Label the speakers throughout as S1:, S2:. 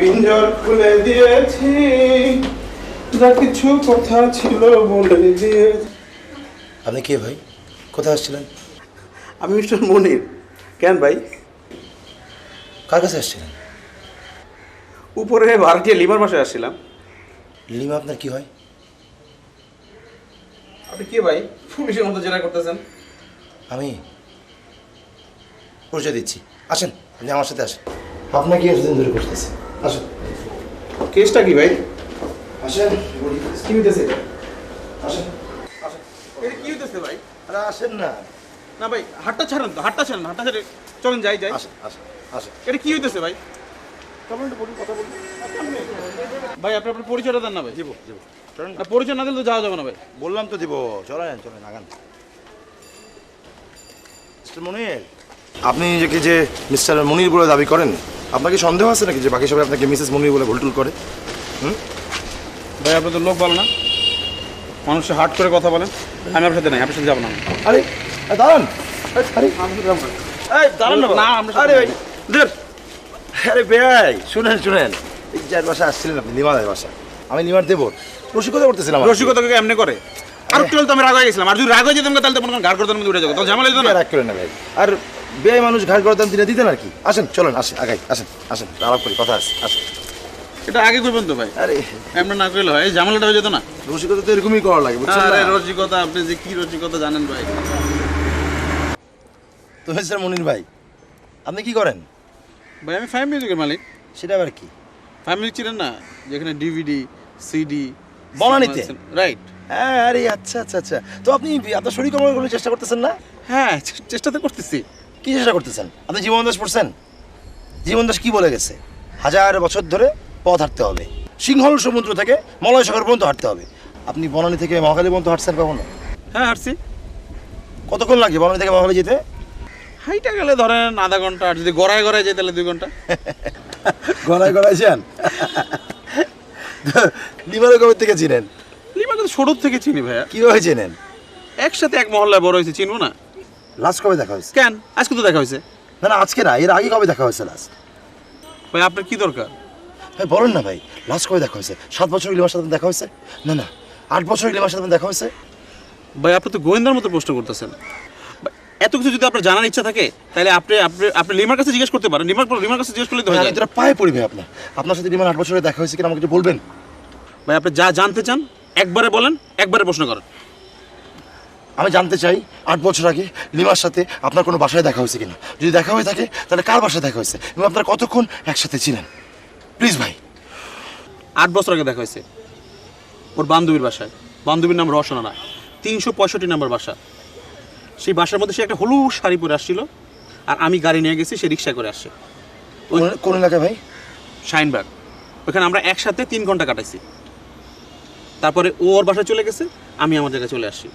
S1: পিঞ্জর খুলে দিয়েছি যা কিছু কথা ছিল বলে দিয়েছি।
S2: আপনি কে ভাই? কোথায় আসছিলেন?
S1: আমি মিস্টার মনির। কেন ভাই?
S2: কার কাছে আসছিলেন?
S1: উপরে ভারতীয় লিমার বাসায় আসছিলাম।
S2: লিমা আপনার কি হয়?
S1: আপনি কে ভাই? পুলিশের মতো জেরা করতেছেন।
S2: আমি পরিচয় দিচ্ছি। আসেন আপনি আমার সাথে আসেন। আপনাকে এতদিন ধরে করতেছি আসেন।
S1: কেসটা কি ভাই?
S2: আসেন
S1: কি হইতেছে?
S2: আসেন
S1: এটা কি হইতেছে ভাই?
S2: আরে আসেন না।
S1: না ভাই হাটটা ছাড়েন তো হাটটা ছাড়েন হাটটা ছেড়ে চলেন যাই যাই।
S2: আসেন আসেন আসেন।
S1: এটা কি হইতেছে ভাই? কেমন একটু বলুন কথা বলুন। ভাই আপনি আপনার পরিচয়টা দেন না ভাই।
S2: চলেন।
S1: না পরিচয় না দিলে তো যাওয়া যাবে না ভাই।
S2: বললাম তো দিব। চলেন চলেন আগান। মিস্টার মনির আপনি নিজেকে যে মিস্টার মনির বলে দাবি করেন আপনার কি সন্দেহ আছে নাকি যে বাকি সবাই আপনাকে মিসেস মনির বলে ভুলটুল করে? হুম?
S1: ভাই আপনার তো লোক ভালো না। মানুষের হাট করে কথা বলেন আমি আপনার সাথে নাই আপনার সাথে যাব না
S2: আরে দাঁড়ান। আরে। এই দাঁড়ান না। আরে ভাই। আরে বেয়াই শুনেন শুনেন। যার বাসা আসছিলেন আপনি লিমাদের বাসা আমি লিমার দেব। রসিকতা করতেছিলাম।
S1: রসিকতাকে এমনি করে? আর একটু তো আমি রাগ হয়ে গেছিলাম। আর যদি রাগ হয়ে যেতাম তাহলে তো করেন গাড় করতাম উঠে যাব। তাহলে ঝামেলা যেত না।
S2: রাগ করেন না ভাই। আর বেয়াই মানুষ ঘাট করতাম দিনে দিতেন আর কি। আসেন চলেন আসেন আগাই আসেন আসেন আলাপ করি কথা আছে আসেন।
S1: এটা আগে করবেন তো ভাই?
S2: আরে।
S1: এমনি না করলে হয় এই ঝামেলাটা হয়ে যেত না?
S2: রসিকতা তো এরকমই করা লাগে বুঝছেন
S1: আরে রসিকতা আপনি যে কি রসিকতা জানেন ভাই?
S2: তো স্যার মনির ভাই আপনি কি করেন?
S1: ভাই আমি ফাইভ মিউজিকের মালিক।
S2: সেটা আবার কি?
S1: ফাইভ মিউজিক ছিলেন না যেখানে ডিভিডি সিডি
S2: বনানীতে?
S1: রাইট
S2: হ্যাঁ আরে আচ্ছা আচ্ছা আচ্ছা। তো আপনি আপনার শরীর কমানোর কোনো চেষ্টা করতেছেন না?
S1: হ্যাঁ চেষ্টা তো করতেছি।
S2: কি চেষ্টা করতেছেন? আপনি জীবন দাস পড়ছেন? জীবন দাস কি বলে গেছে? হাজার বছর ধরে পথ হাঁটতে হবে। সিংহল সমুদ্র থেকে মলয় সাগর পর্যন্ত হাঁটতে হবে। আপনি বনানী থেকে মহাকালী পর্যন্ত হাঁটছেন কখনো?
S1: হ্যাঁ হাঁটছি।
S2: কতক্ষণ লাগে বনানী থেকে মহাকালী যেতে?
S1: হাইটা গেলে ধরেন আধা ঘণ্টা আর যদি গড়ায় গড়ায় যেতে তাহলে দুই ঘণ্টা।
S2: গড়ায় গড়ায় যান? লিমারে কবে থেকে চিনেন?
S1: লিমাকে তো ছোটোর থেকে চিনি ভাইয়া।
S2: কীভাবে চেনেন?
S1: একসাথে এক মহল্লায় বড় হয়েছে চিনবো না?
S2: লাস্ট কবে দেখা হয়েছে?
S1: কেন? আজকে তো দেখা হয়েছে।
S2: না না আজকে না এর আগে কবে দেখা হয়েছে লাস্ট
S1: ভাই আপনার কি দরকার?
S2: ভাই বলেন না ভাই লাস্ট কবে দেখা হয়েছে? সাত বছর লিমার সাথে দেখা হয়েছে? না না আট বছর লিমার সাথে দেখা হয়েছে?
S1: ভাই আপনি তো গোয়েন্দার মতো প্রশ্ন করতেছেন। এত কিছু যদি আপনার জানার ইচ্ছা থাকে তাহলে আপনি আপনি আপনি লিমার কাছে জিজ্ঞেস করতে পারেন। লিমার লিমার কাছে জিজ্ঞেস করলে তো হয়ে যায়।
S2: তোরা পায়ে পড়ি ভাই আপনার। আপনার সাথে লিমার আট বছরে দেখা হয়েছে কিনা আমাকে একটু বলবেন।
S1: ভাই আপনি যা জানতে চান একবারে বলেন একবারে প্রশ্ন করেন।
S2: আমি জানতে চাই আট বছর আগে লিমার সাথে আপনার কোনো বাসায় দেখা হয়েছে কিনা? যদি দেখা হয়ে থাকে তাহলে কার বাসায় দেখা হয়েছে? এবং আপনার কতক্ষণ একসাথে ছিলেন? প্লিজ ভাই।
S1: আট বছর আগে দেখা হয়েছে। ওর বান্ধবীর বাসায়। বান্ধবীর নাম রসনা রায়। তিনশো পঁয়ষট্টি নম্বর বাসা। সেই বাসার মধ্যে সে একটা হলুদ শাড়ি পরে আসছিল আর আমি গাড়ি নিয়ে গেছি সে রিক্সা করে আসছে।
S2: কোন- কোন এলাকায় ভাই?
S1: শাইনবাগ ওখানে আমরা একসাথে তিন ঘণ্টা কাটাইছি। তারপরে ও ওর বাসায় চলে গেছে আমি আমার জায়গায় চলে আসছি।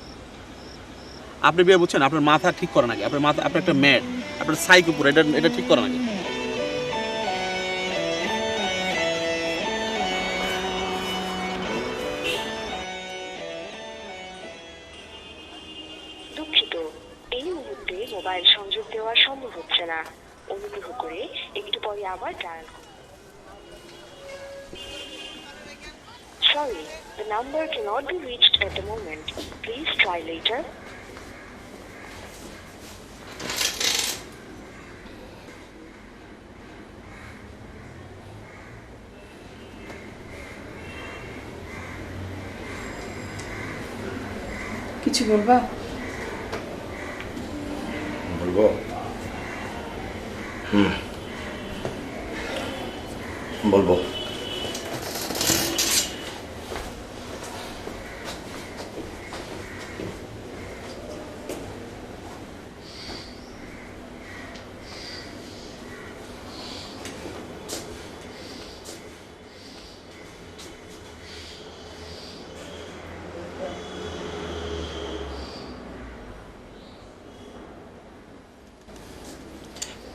S1: আপনি বিয়ে বুঝছেন আপনার মাথা ঠিক করা নাকি আপনার মাথা আপনার একটা ম্যাড আপনার সাইক উপরে এটা এটা ঠিক করা নাকি
S3: দুঃখিত এই মুহূর্তে মোবাইল সংযোগ দেওয়া সম্ভব হচ্ছে না অনুগ্রহ করে একটু পরে আবার ডায়াল করুন Sorry, the number cannot be reached at the moment. Please try later.
S4: কিছু বলবা?
S2: বলব? হুম। বলব।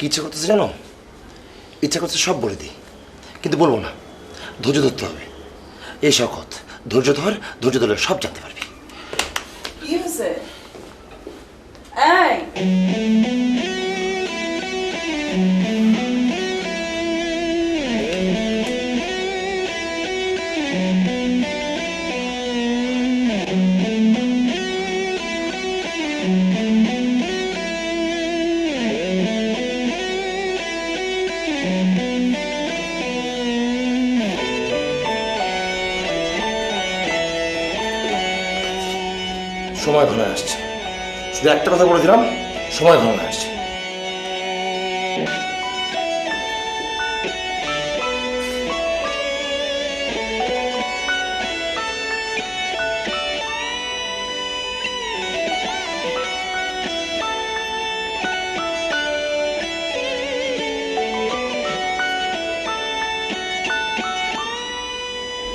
S2: কি করতেছে জানো? ইচ্ছা করছে সব বলে দিই। কিন্তু বলব না। ধৈর্য ধরতে হবে। এই শখত ধৈর্য ধর, ধৈর্য ধরে সব জানতে পারবি।
S4: কি হয়েছে? এই!
S2: সময় ঘনায় আসছে। শুধু একটা কথা বলে দিলাম সময় ঘনায় আসছে।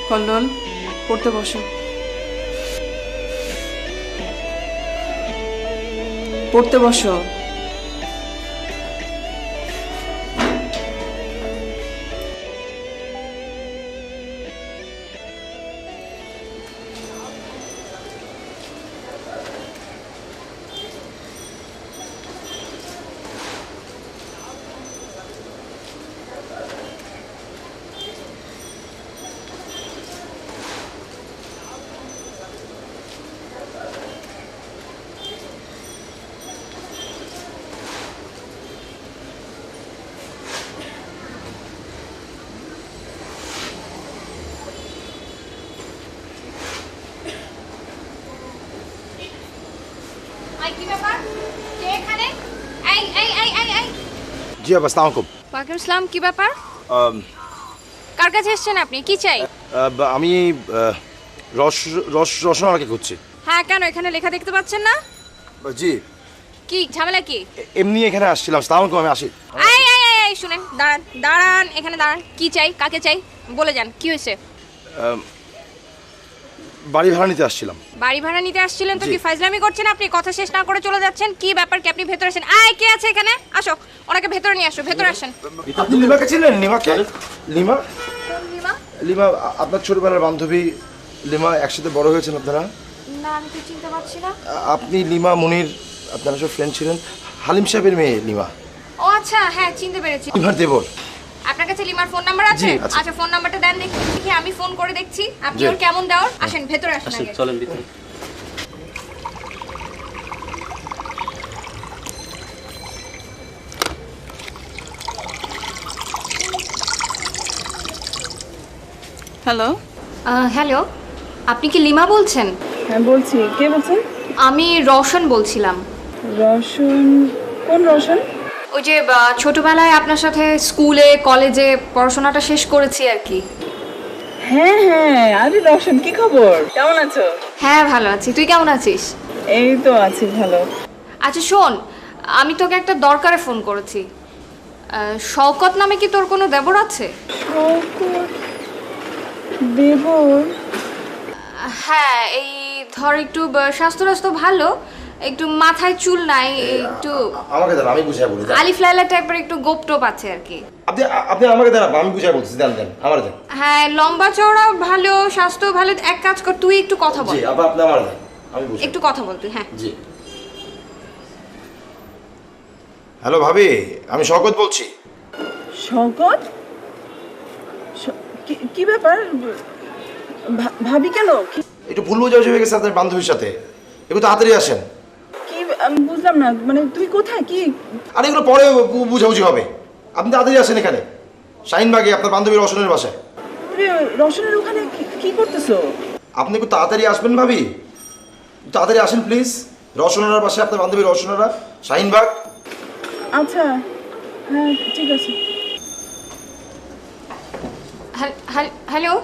S4: কল্লোল পড়তে বসো। পড়তে বসো।
S5: কি ব্যাপার? কে এখানে? এই এই এই এই এই।
S2: জি আবার আসসালামু আলাইকুম।
S5: ওয়ালাইকুম আসসালাম কি ব্যাপার? কার কাছে এসেছেন আপনি? কি চাই?
S2: আমি রস রস রসনাকে খুঁজছি।
S5: হ্যাঁ কেন? এখানে লেখা দেখতে পাচ্ছেন না?
S2: জি।
S5: কি ঝামেলা কি?
S2: এমনি এখানে আসছিলাম সালাম আলাইকুম আমি আসি।
S5: এই এই, এই শুনেন দাঁড়ান দাঁড়ান এখানে দাঁড়ান। কি চাই? কাকে চাই? বলে যান কি হয়েছে?
S2: বাড়ি ভাড়া নিতে আসছিলাম।
S5: বাড়ি ভাড়া নিতে আসছিলেন তো কি ফাইজলামি করছেন আপনি? কথা শেষ না করে চলে যাচ্ছেন? কি ব্যাপার কি আপনি ভেতরে আসেন আয় কে আছে এখানে? আসো ওনাকে ভেতরে নিয়ে আসো ভেতরে আসেন।
S2: আপনি লিমাকে ছিলেন লিমাকে লিমা
S5: লিমা
S2: আপনার ছোটবেলার বান্ধবী লিমা একসাথে বড় হয়েছেন আপনারা?
S5: না আমি তো চিনতে পারছি না।
S2: আপনি লিমা মনির আপনারা সব ফ্রেন্ড ছিলেন। হালিম সাহেবের মেয়ে লিমা
S5: ও আচ্ছা হ্যাঁ চিনতে পেরেছি।
S2: লিমার দেবর।
S5: কাছে লিমার ফোন নাম্বার আছে? আচ্ছা ফোন নাম্বারটা দেন দেখি দেখি আমি ফোন করে দেখছি। আপনি ওর কেমন দেওয়ার? আসেন ভেতরে আসেন
S1: আসেন চলেন ভিতরে।
S4: হ্যালো
S5: হ্যালো আপনি কি লিমা বলছেন?
S4: হ্যাঁ বলছি। কে বলছেন?
S5: আমি রওশন বলছিলাম।
S4: রসন কোন রসন
S5: ওই যে ছোটবেলায় আপনার সাথে স্কুলে কলেজে পড়াশোনাটা শেষ করেছি আর কি।
S4: হ্যাঁ হ্যাঁ আরে রসন কি খবর? কেমন আছো?
S5: হ্যাঁ ভালো আছি। তুই কেমন আছিস?
S4: এই তো আছি ভালো।
S5: আচ্ছা শোন আমি তোকে একটা দরকারে ফোন করেছি। শওকত নামে কি তোর কোনো দেবর আছে?
S4: দেবর?
S5: হ্যাঁ এই ধর একটু স্বাস্থ্য ভালো একটু মাথায় চুল নাই একটু
S2: আমাকে দেন আমি বুঝাই বলি।
S5: আলিফ লাইলা টাইপের একটু গোপ টোপ আছে আর কি।
S2: আপনি আপনি আমাকে দেন আমি বুঝাই বলছি দেন দেন আমার দেন।
S5: হ্যাঁ লম্বা চওড়া ভালো স্বাস্থ্য ভালো এক কাজ কর তুই একটু কথা বল।
S2: জি আবার আপনি আমার দেন আমি বুঝি
S5: একটু কথা বল তুই হ্যাঁ।
S2: জি। হ্যালো ভাবি আমি শকত বলছি।
S4: শঙ্কর কি- কি ব্যাপার? ভাবি কেন?
S2: একটু ভুল বোঝাবুঝি হয়ে গেছে আপনার বান্ধবীর সাথে। একটু তাড়াতাড়ি আসেন।
S4: আমি বুঝলাম না মানে তুই কোথায়? কি?
S2: আর এগুলো পরে বুঝাবুঝি হবে। আপনি তাড়াতাড়ি আসেন এখানে। শাহিনবাগে আপনার বান্ধবীর রসনের বাসায়।
S4: রসনের ওখানে কি- করতেছো?
S2: আপনি একটু তাড়াতাড়ি আসবেন ভাবি। তাড়াতাড়ি আসেন প্লিজ। রসনার বাসায় আপনার বান্ধবী রসনারা শাহিনবাগ।
S4: আচ্ছা হ্যাঁ ঠিক আছে।
S5: Hel- hel- hello?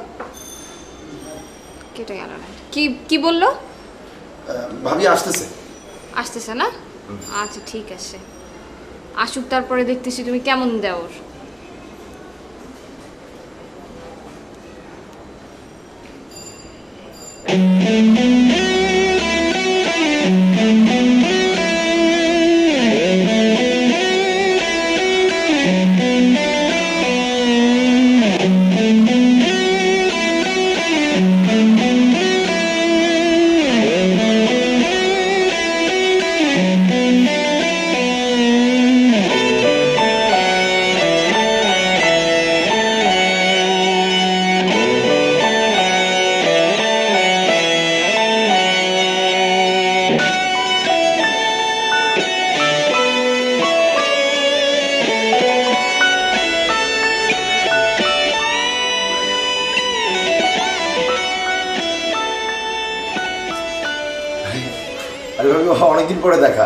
S5: কেটে গেল না। কি কি বলল?
S2: ভাবি আসতেছে।
S5: আসতেছে না? আচ্ছা ঠিক আছে। আসুক তারপরে দেখতেছি তুমি কেমন দেওর।
S2: অনেকদিন পরে দেখা।